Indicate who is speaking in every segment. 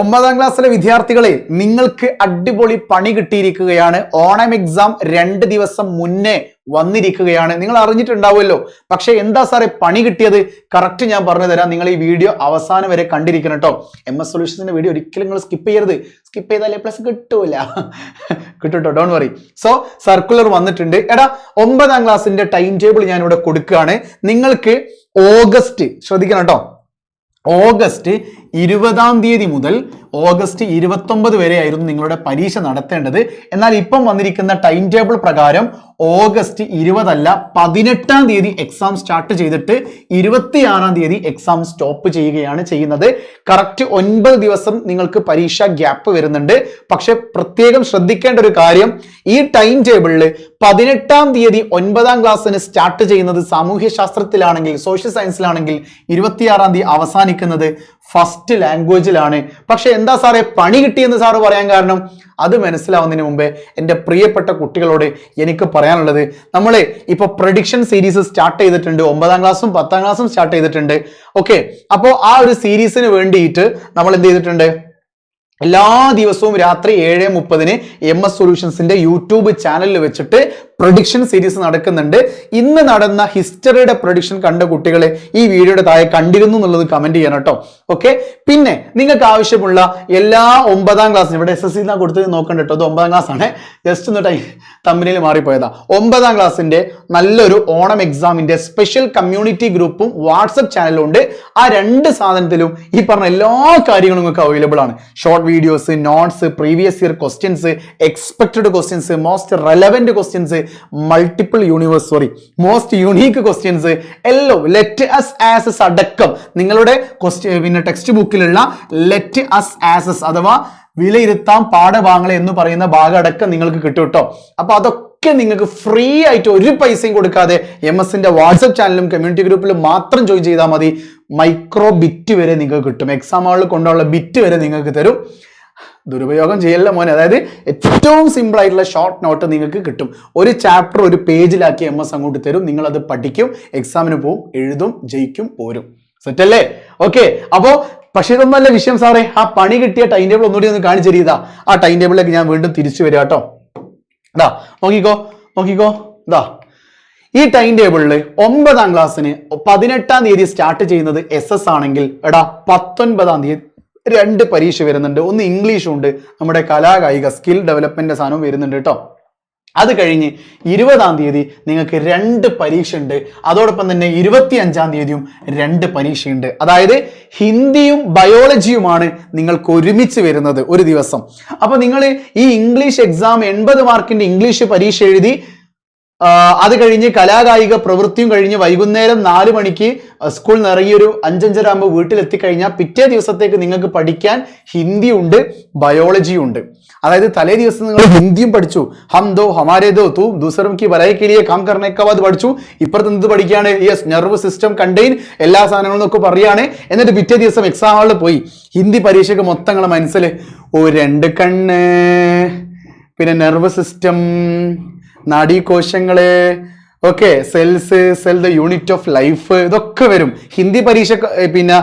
Speaker 1: ഒമ്പതാം ക്ലാസ്സിലെ വിദ്യാർത്ഥികളെ നിങ്ങൾക്ക് അടിപൊളി പണി കിട്ടിയിരിക്കുകയാണ്. ഓണം എക്സാം രണ്ട് ദിവസം മുന്നേ വന്നിരിക്കുകയാണ്. നിങ്ങൾ അറിഞ്ഞിട്ടുണ്ടാവുമല്ലോ. പക്ഷെ എന്താ സാറേ പണി കിട്ടിയത്? കറക്റ്റ് ഞാൻ പറഞ്ഞു തരാം. നിങ്ങൾ ഈ വീഡിയോ അവസാനം വരെ കണ്ടിരിക്കണം കേട്ടോ എം എസ് സൊല്യൂഷൻസിന്റെ വീഡിയോ ഒരിക്കലും നിങ്ങൾ സ്കിപ്പ് ചെയ്യരുത്. സ്കിപ്പ് ചെയ്താലേ പ്ലസ് കിട്ടൂല. കിട്ടും കേട്ടോ ഡോൺ വറി സോ സർക്കുലർ വന്നിട്ടുണ്ട്. എടാ ഒമ്പതാം ക്ലാസ്സിന്റെ ടൈം ടേബിൾ ഞാൻ ഇവിടെ കൊടുക്കുകയാണ്. നിങ്ങൾക്ക് ഓഗസ്റ്റ് ശ്രദ്ധിക്കണം കേട്ടോ ഓഗസ്റ്റ് ഇരുപതാം തീയതി മുതൽ ഓഗസ്റ്റ് ഇരുപത്തൊമ്പത് വരെയായിരുന്നു നിങ്ങളുടെ പരീക്ഷ നടത്തേണ്ടത്. എന്നാൽ ഇപ്പം വന്നിരിക്കുന്ന ടൈം ടേബിൾ പ്രകാരം ഓഗസ്റ്റ് ഇരുപതല്ല പതിനെട്ടാം തീയതി എക്സാം സ്റ്റാർട്ട് ചെയ്തിട്ട് ഇരുപത്തിയാറാം തീയതി എക്സാം സ്റ്റോപ്പ് ചെയ്യുകയാണ് ചെയ്യുന്നത്. കറക്റ്റ് ഒൻപത് ദിവസം നിങ്ങൾക്ക് പരീക്ഷ ഗ്യാപ്പ് വരുന്നുണ്ട്. പക്ഷെ പ്രത്യേകം ശ്രദ്ധിക്കേണ്ട ഒരു കാര്യം ഈ ടൈം ടേബിളിൽ പതിനെട്ടാം തീയതി ഒൻപതാം ക്ലാസ്സിന് സ്റ്റാർട്ട് ചെയ്യുന്നത് സാമൂഹ്യ ശാസ്ത്രത്തിലാണെങ്കിൽ സോഷ്യൽ സയൻസിലാണെങ്കിൽ ഇരുപത്തിയാറാം തീയതി അവസാനിക്കുന്നത് ഫസ്റ്റ് ലാംഗ്വേജിലാണ് പക്ഷെ എന്താ സാറേ പണി കിട്ടിയെന്ന് സാറ് പറയാൻ കാരണം? അത് മനസ്സിലാവുന്നതിന് മുമ്പേ എന്റെ പ്രിയപ്പെട്ട കുട്ടികളോട് എനിക്ക് പറയാനുള്ളത് നമ്മൾ ഇപ്പോൾ പ്രഡിക്ഷൻ സീരീസ് സ്റ്റാർട്ട് ചെയ്തിട്ടുണ്ട്. ഒമ്പതാം ക്ലാസ്സും പത്താം ക്ലാസ്സും സ്റ്റാർട്ട് ചെയ്തിട്ടുണ്ട്. ഓക്കെ അപ്പോൾ ആ ഒരു സീരീസിന് വേണ്ടിയിട്ട് നമ്മൾ എന്ത് ചെയ്തിട്ടുണ്ട്? എല്ലാ ദിവസവും രാത്രി ഏഴ് മുപ്പതിന് എം എസ് സൊല്യൂഷൻസിന്റെ യൂട്യൂബ് ചാനലിൽ വെച്ചിട്ട് പ്രൊഡിക്ഷൻ സീരീസ് നടക്കുന്നുണ്ട്. ഇന്ന് നടന്ന ഹിസ്റ്ററിയുടെ പ്രൊഡിക്ഷൻ കണ്ട കുട്ടികളെ ഈ വീഡിയോയുടെ താഴെ കണ്ടിരുന്നു എന്നുള്ളത് കമന്റ് ചെയ്യണം കേട്ടോ. ഓക്കെ പിന്നെ നിങ്ങൾക്ക് ആവശ്യമുള്ള എല്ലാ ഒമ്പതാം ക്ലാസ് ഇവിടെ എസ് എസ് സി എന്നാ കൊടുത്തത് നോക്കണ്ട കേട്ടോ. അത് ഒമ്പതാം ക്ലാസ് ആണ്. ജസ്റ്റ് ഒന്ന് ടൈം തമ്മിനിൽ മാറിപ്പോയതാ. ഒമ്പതാം ക്ലാസ്സിന്റെ നല്ലൊരു ഓണം എക്സാമിന്റെ സ്പെഷ്യൽ കമ്മ്യൂണിറ്റി ഗ്രൂപ്പും വാട്സപ്പ് ചാനലും ഉണ്ട്. ആ രണ്ട് സാധനത്തിലും ഈ പറഞ്ഞ എല്ലാ കാര്യങ്ങളും നിങ്ങൾക്ക് അവൈലബിൾ ആണ്. Short videos notes previous year questions expected questions most relevant questions multiple universe sorry most unique questions hello let us assess അടക്കം. നിങ്ങളുടെ ക്വസ്റ്റ്യൻ പിന്നെ ടെക്സ്റ്റ് ബുക്കിലുള്ള ലെറ്റ് അസ് ആസസ് അഥവാ വിലയിരുത്താം പാഠഭാഗങ്ങൾ എന്ന് പറയുന്ന ഭാഗം അടക്കം നിങ്ങൾക്ക് കിട്ടും കേട്ടോ. അപ്പൊ അതൊക്കെ നിങ്ങൾക്ക് ഫ്രീ ആയിട്ട് ഒരു പൈസയും കൊടുക്കാതെ എം എസിന്റെ വാട്സപ്പ് ചാനലും കമ്മ്യൂണിറ്റി ഗ്രൂപ്പിലും മാത്രം ജോയിൻ ചെയ്താൽ മതി. മൈക്രോ ബിറ്റ് വരെ നിങ്ങൾക്ക് കിട്ടും. എക്സാം ഹാളിൽ കൊണ്ടുള്ള ബിറ്റ് വരെ നിങ്ങൾക്ക് തരും. ദുരുപയോഗം ചെയ്യല്ല മോനെ. അതായത് ഏറ്റവും സിമ്പിൾ ആയിട്ടുള്ള ഷോർട്ട് നോട്ട് നിങ്ങൾക്ക് കിട്ടും. ഒരു ചാപ്റ്റർ ഒരു പേജിലാക്കി എം എസ് അങ്ങോട്ട് തരും. നിങ്ങൾ അത് പഠിക്കും എക്സാമിന് പോവും എഴുതും ജയിക്കും പോരും. സെറ്റ് അല്ലേ? ഓക്കെ അപ്പോ പക്ഷേ ഇതൊന്നല്ല വിഷയം സാറേ. ആ പണി കിട്ടിയ ടൈം ടേബിൾ ഒന്നുകൂടി ഒന്ന് കാണിച്ചു തരീതാ ആ ടൈം ടേബിളിലേക്ക് ഞാൻ വീണ്ടും തിരിച്ചു വരിക കേട്ടോ. ഇതാ നോക്കിക്കോ നോക്കിക്കോ. ഇതാ ഈ ടൈം ടേബിളിൽ ഒമ്പതാം ക്ലാസ്സിന് പതിനെട്ടാം തീയതി സ്റ്റാർട്ട് ചെയ്യുന്നത് എസ് എസ് ആണെങ്കിൽ എടാ പത്തൊൻപതാം തീയതി രണ്ട് പരീക്ഷ വരുന്നുണ്ട്. ഒന്ന് ഇംഗ്ലീഷും ഉണ്ട് നമ്മുടെ കലാകായിക സ്കിൽ ഡെവലപ്മെന്റ് സാധനവും വരുന്നുണ്ട് കേട്ടോ അത് കഴിഞ്ഞ് ഇരുപതാം തീയതി നിങ്ങൾക്ക് രണ്ട് പരീക്ഷ ഉണ്ട്. അതോടൊപ്പം തന്നെ ഇരുപത്തി അഞ്ചാം തീയതിയും രണ്ട് പരീക്ഷയുണ്ട് അതായത് ഹിന്ദിയും ബയോളജിയുമാണ് നിങ്ങൾക്ക് ഒരുമിച്ച് വരുന്നത് ഒരു ദിവസം. അപ്പോൾ നിങ്ങൾ ഈ ഇംഗ്ലീഷ് എക്സാം എൺപത് മാർക്കിന്റെ ഇംഗ്ലീഷ് പരീക്ഷ എഴുതി അത് കഴിഞ്ഞ് കലാകായിക പ്രവൃത്തിയും കഴിഞ്ഞ് വൈകുന്നേരം നാല് മണിക്ക് സ്കൂൾ നിറങ്ങി ഒരു വീട്ടിലെത്തിക്കഴിഞ്ഞാൽ പിറ്റേ ദിവസത്തേക്ക് നിങ്ങൾക്ക് പഠിക്കാൻ ഹിന്ദി ഉണ്ട് ബയോളജിയും ഉണ്ട്. അതായത് തലേ ദിവസം നിങ്ങൾ ഹിന്ദിയും പഠിച്ചു. ഹം ദോ ഹമാരേ ദോ തൂ ദൂസരം കി ബലായി കിളിയെ കാം കർണേക്കാവാത് പഠിച്ചു. ഇപ്പുറത്ത് എന്ത് പഠിക്കുകയാണ്? യെസ് നെർവ് സിസ്റ്റം കണ്ടെയ്ൻ എല്ലാ സാധനങ്ങളും ഒക്കെ പറയുകയാണ് എന്നിട്ട് പിറ്റേ ദിവസം എക്സാം ഹാളിൽ പോയി. ഹിന്ദി പരീക്ഷയ്ക്ക് മൊത്തങ്ങളെ മനസ്സിൽ ഓ രണ്ട് കണ്ണ്. പിന്നെ nerve system നാഡീകോശങ്ങൾ okay cells cell the unit of life ഇതൊക്കെ വരും. ഹിന്ദി പരീക്ഷ പിന്നെ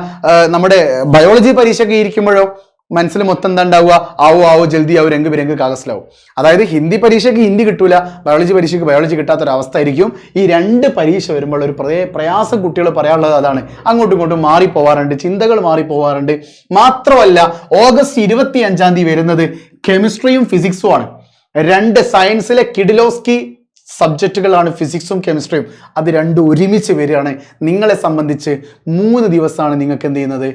Speaker 1: നമ്മുടെ ബയോളജി പരീക്ഷയൊക്കെ ഇരിക്കുമ്പോഴോ മനസ്സിൽ മൊത്തം എന്താ ഉണ്ടാവുക? ആവോ ആവോ ജൽദി ആവും രംഗ് ബിരങ്ക് കാഗസിലാവും അതായത് ഹിന്ദി പരീക്ഷയ്ക്ക് ഹിന്ദി കിട്ടൂല ബയോളജി പരീക്ഷയ്ക്ക് ബയോളജി കിട്ടാത്ത ഒരു അവസ്ഥ ആയിരിക്കും ഈ രണ്ട് പരീക്ഷ വരുമ്പോൾ ഒരു പ്രയ- പ്രയാസം കുട്ടികൾ പറയാനുള്ളത് അതാണ്. അങ്ങോട്ടും ഇങ്ങോട്ടും മാറിപ്പോവാറുണ്ട് ചിന്തകൾ മാറിപ്പോവാറുണ്ട്. മാത്രമല്ല ഓഗസ്റ്റ് ഇരുപത്തി അഞ്ചാം തീയതി വരുന്നത് കെമിസ്ട്രിയും ഫിസിക്സും ആണ്. രണ്ട് സയൻസിലെ കിഡിലോസ്കി സബ്ജക്റ്റുകളാണ് ഫിസിക്സും കെമിസ്ട്രിയും അത് രണ്ടും ഒരുമിച്ച് വരികയാണ്. നിങ്ങളെ സംബന്ധിച്ച് മൂന്ന് ദിവസമാണ് നിങ്ങൾക്ക് എന്ത് ചെയ്യുന്നത്?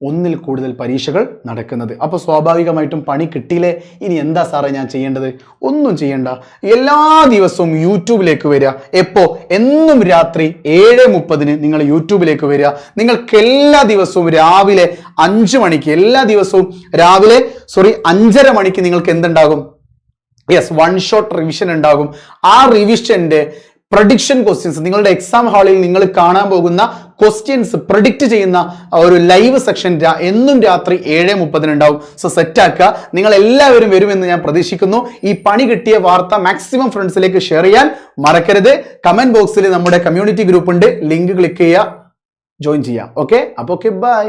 Speaker 1: ഒന്നിൽ കൂടുതൽ പരീക്ഷകൾ നടക്കുന്നത്. അപ്പോൾ സ്വാഭാവികമായിട്ടും പണി കിട്ടിയില്ലേ? ഇനി എന്താ സാറേ ഞാൻ ചെയ്യേണ്ടത്? ഒന്നും ചെയ്യണ്ട. എല്ലാ ദിവസവും യൂട്യൂബിലേക്ക് വരിക. എപ്പോ? എന്നും രാത്രി ഏഴ് മുപ്പതിന് നിങ്ങൾ യൂട്യൂബിലേക്ക് വരിക. നിങ്ങൾക്ക് എല്ലാ ദിവസവും രാവിലെ അഞ്ച് മണിക്ക് എല്ലാ ദിവസവും രാവിലെ സോറി അഞ്ചര മണിക്ക് നിങ്ങൾക്ക് എന്തുണ്ടാകും? യെസ് വൺ ഷോട്ട് റിവിഷൻ ഉണ്ടാകും. ആ റിവിഷന്റെ പ്രഡിക്ഷൻ ക്വസ്റ്റ്യൻസ് നിങ്ങളുടെ എക്സാം ഹാളിൽ നിങ്ങൾ കാണാൻ പോകുന്ന ക്വസ്റ്റ്യൻസ് പ്രഡിക്റ്റ് ചെയ്യുന്ന ഒരു ലൈവ് സെക്ഷൻ എന്നും രാത്രി ഏഴ് മുപ്പതിനുണ്ടാവും സോ സെറ്റ് ആക്കുക. നിങ്ങൾ എല്ലാവരും വരുമെന്ന് ഞാൻ പ്രതീക്ഷിക്കുന്നു. ഈ പണി കിട്ടിയ വാർത്ത മാക്സിമം ഫ്രണ്ട്സിലേക്ക് ഷെയർ ചെയ്യാൻ മറക്കരുത്. കമന്റ് ബോക്സിൽ നമ്മുടെ കമ്മ്യൂണിറ്റി ഗ്രൂപ്പ് ഉണ്ട്. ലിങ്ക് ക്ലിക്ക് ചെയ്യുക. ജോയിൻ ചെയ്യാം. ഓക്കെ അപ്പോൾ ഓക്കെ ബൈ